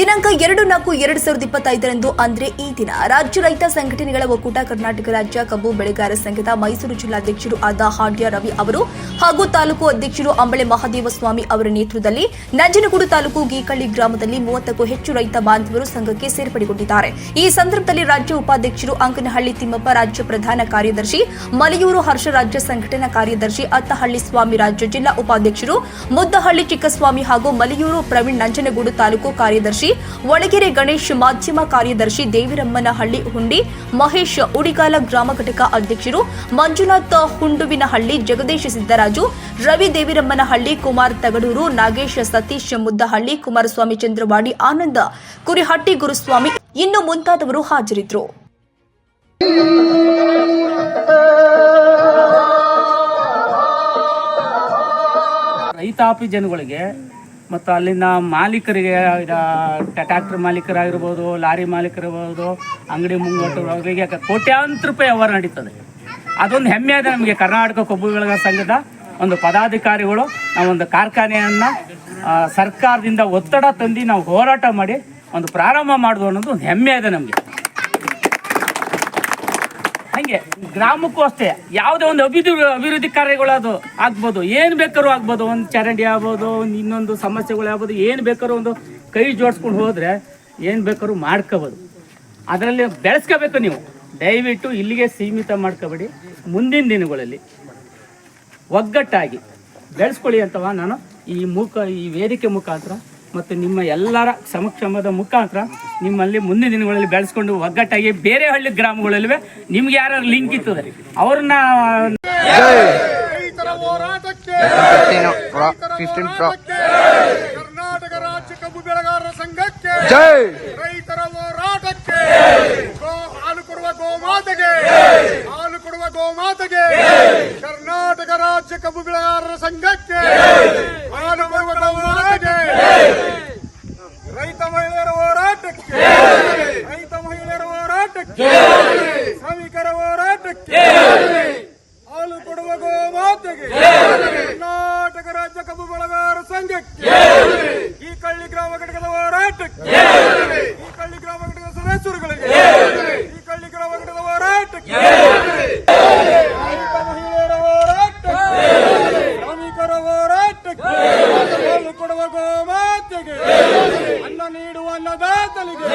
ದಿನಾಂಕ ಎರಡು ನಾಲ್ಕು ಎರಡು ಸಾವಿರದ ಇಪ್ಪತ್ತೈದರಂದು, ಅಂದ್ರೆ ಈ ದಿನ, ರಾಜ್ಯ ರೈತ ಸಂಘಟನೆಗಳ ಒಕ್ಕೂಟ ಕರ್ನಾಟಕ ರಾಜ್ಯ ಕಬ್ಬು ಬೆಳೆಗಾರ ಸಂಘದ ಮೈಸೂರು ಜಿಲ್ಲಾಧ್ಯಕ್ಷರು ಆದ ಹಾಡ್ಯ ರವಿ ಅವರು ಹಾಗೂ ತಾಲೂಕು ಅಧ್ಯಕ್ಷರು ಅಂಬಳೆ ಮಹಾದೇವ ಸ್ವಾಮಿ ಅವರ ನೇತೃತ್ವದಲ್ಲಿ ನಂಜನಗೂಡು ತಾಲೂಕು ಗೀಕಳ್ಳಿ ಗ್ರಾಮದಲ್ಲಿ ಮೂವತ್ತಕ್ಕೂ ಹೆಚ್ಚು ರೈತ ಬಾಂಧವರು ಸಂಘಕ್ಕೆ ಸೇರ್ಪಡೆಗೊಂಡಿದ್ದಾರೆ. ಈ ಸಂದರ್ಭದಲ್ಲಿ ರಾಜ್ಯ ಉಪಾಧ್ಯಕ್ಷರು ಅಂಕನಹಳ್ಳಿ ತಿಮ್ಮಪ್ಪ, ರಾಜ್ಯ ಪ್ರಧಾನ ಕಾರ್ಯದರ್ಶಿ ಮಲೆಯೂರು ಹರ್ಷ, ರಾಜ್ಯ ಸಂಘಟನಾ ಕಾರ್ಯದರ್ಶಿ ಅತ್ತಹಳ್ಳಿ ಸ್ವಾಮಿ, ರಾಜ್ಯ ಜಿಲ್ಲಾ ಉಪಾಧ್ಯಕ್ಷರು ಮುದ್ದಹಳ್ಳಿ ಚಿಕ್ಕಸ್ವಾಮಿ ಹಾಗೂ ಮಲೆಯೂರು ಪ್ರವೀಣ್ ನಂಜನಗೂಡು ತಾಲೂಕು ಕಾರ್ಯದರ್ಶಿ ಒಳಗೆರೆ ಗಣೇಶ್ ಮಾಧ್ಯಮ ಕಾರ್ಯದರ್ಶಿ ದೇವಿರಮ್ಮನಹಳ್ಳಿ ಹುಂಡಿ, ಮಹೇಶ್ ಉಡಿಗಾಲ ಗ್ರಾಮ ಘಟಕ ಅಧ್ಯಕ್ಷರು ಮಂಜುನಾಥ್ ಹುಂಡುವಿನಹಳ್ಳಿ, ಜಗದೀಶ್ ಸಿದ್ದರಾಜು, ರವಿ ದೇವಿರಮ್ಮನಹಳ್ಳಿ, ಕುಮಾರ್ ತಗಡೂರು, ನಾಗೇಶ್ ಸತೀಶ್ ಮುದ್ದಹಳ್ಳಿ, ಕುಮಾರಸ್ವಾಮಿ ಚಂದ್ರವಾಡಿ, ಆನಂದ ಕುರಿಹಟ್ಟಿ ಗುರುಸ್ವಾಮಿ ಇನ್ನು ಮುಂತಾದವರು ಹಾಜರಿದ್ದರು. ರೈತಾಪಿ ಜನಗಳಿಗೆ ಮತ್ತು ಅಲ್ಲಿನ ಮಾಲೀಕರಿಗೆ ಟ್ರ್ಯಾಕ್ಟರ್ ಮಾಲೀಕರಾಗಿರ್ಬೋದು, ಲಾರಿ ಮಾಲೀಕರಿರ್ಬೋದು ಅಂಗಡಿ ಮುಂಗೋಟು ಅವರಿಗೆ ಕೋಟ್ಯಾಂತರ ರೂಪಾಯಿ ವ್ಯವಹಾರ ನಡೀತದೆ. ಅದೊಂದು ಹೆಮ್ಮೆ ಇದೆ ನಮಗೆ. ಕರ್ನಾಟಕ ಕಬ್ಬು ಬೆಳೆಗಾರ ಸಂಘದ ಒಂದು ಪದಾಧಿಕಾರಿಗಳು ನಾವೊಂದು ಕಾರ್ಖಾನೆಯನ್ನು ಸರ್ಕಾರದಿಂದ ಒತ್ತಡ ತಂದು ನಾವು ಹೋರಾಟ ಮಾಡಿ ಒಂದು ಪ್ರಾರಂಭ ಮಾಡೋದು ಅನ್ನೋದು ಒಂದು ಹೆಮ್ಮೆ ಇದೆ ನಮಗೆ. ಹಂಗೆ ಗ್ರಾಮಕ್ಕೂ ಅಷ್ಟೇ. ಯಾವುದೇ ಒಂದು ಅಭಿವೃದ್ಧಿ ಅಭಿವೃದ್ಧಿ ಕಾರ್ಯಗಳು ಅದು ಆಗ್ಬೋದು. ಏನು ಬೇಕಾದ್ರೂ ಆಗ್ಬೋದು. ಒಂದು ಚರಂಡಿ ಆಗ್ಬೋದು, ಒಂದು ಇನ್ನೊಂದು ಸಮಸ್ಯೆಗಳು ಆಗ್ಬೋದು. ಏನು ಬೇಕಾದ್ರೂ ಒಂದು ಕೈ ಜೋಡಿಸ್ಕೊಂಡು ಹೋದರೆ ಏನು ಬೇಕಾದ್ರೂ ಮಾಡ್ಕೋಬೋದು. ಅದರಲ್ಲಿ ಬೆಳೆಸ್ಕೋಬೇಕು ನೀವು. ದಯವಿಟ್ಟು ಇಲ್ಲಿಗೆ ಸೀಮಿತ ಮಾಡ್ಕೋಬೇಡಿ. ಮುಂದಿನ ದಿನಗಳಲ್ಲಿ ಒಗ್ಗಟ್ಟಾಗಿ ಬೆಳೆಸ್ಕೊಳ್ಳಿ ಅಂತವ ನಾನು ಈ ಮುಖ ಈ ವೇದಿಕೆ ಮುಖಾಂತರ ಮತ್ತು ನಿಮ್ಮ ಎಲ್ಲರ ಸಮಕ್ಷಮದ ಮುಖಾಂತರ ನಿಮ್ಮಲ್ಲಿ ಮುಂದಿನ ದಿನಗಳಲ್ಲಿ ಬೆಳೆಸ್ಕೊಂಡು ಒಗ್ಗಟ್ಟಾಗಿ ಬೇರೆ ಹಳ್ಳಿ ಗ್ರಾಮಗಳಲ್ಲಿ ನಿಮ್ಗೆ ಯಾರು ಲಿಂಕ್ ಇರ್ತದೆ ಅವ್ರನ್ನ ರೈತರ ಹೋರಾಟಕ್ಕೆ Pro, 15 Pro. ಕರ್ನಾಟಕ ರಾಜ್ಯ ಕಬ್ಬು ಬೆಳೆಗಾರರ ಸಂಘಕ್ಕೆ ರೈತರ ಹೋರಾಟಕ್ಕೆ ಹಾಲು ಕೊಡುವ ಗೋಮಾತೆಗೆ ಹಾಲು ಕೊಡುವ ಗೋಮಾತೆಗೆ ಕರ್ನಾಟಕ ರಾಜ್ಯ ಕಬ್ಬು ಬೆಳೆಗಾರರ ಸಂಘಕ್ಕೆ ಹಾಲು ಕೊಡುವ ಗೋಮಾತೆಗೆ ರೈತ ಮಹಿಳೆಯರ ಹೋರಾಟಕ್ಕೆ ರೈತ ಮಹಿಳೆಯರ ಹೋರಾಟಕ್ಕೆ ಶ್ರಮಿಕರ ಹೋರಾಟಕ್ಕೆ ಹಾಲು ಕೊಡುವ ಗೋಮಾತೆಗೆ ಕರ್ನಾಟಕ ರಾಜ್ಯ ಕಬ್ಬು ಬೆಳೆಗಾರ ಸಂಘಕ್ಕೆ ಈ ಕಳ್ಳಿ ಗ್ರಾಮ ಘಟಕದ ಹೋರಾಟಕ್ಕೆ ಈ ಕಳ್ಳಿ ಗ್ರಾಮ ಘಟಕದ ಸದಸ್ಯರುಗಳಿಗೆ ಈ ಕಳ್ಳಿ ಗ್ರಾಮ ಘಟಕದ ಹೋರಾಟಕ್ಕೆ ಮಹಿಳೆಯರ ಹೋರಾಟಕ್ಕೆ ಶ್ರಮಿಕರ ಹೋರಾಟಕ್ಕೆ ಹಾಲು ಕೊಡುವ ಗೋಮಾತೆಗೆ ಅನ್ನ ನೀಡುವ ಅನ್ನದಾತನಿಗೆ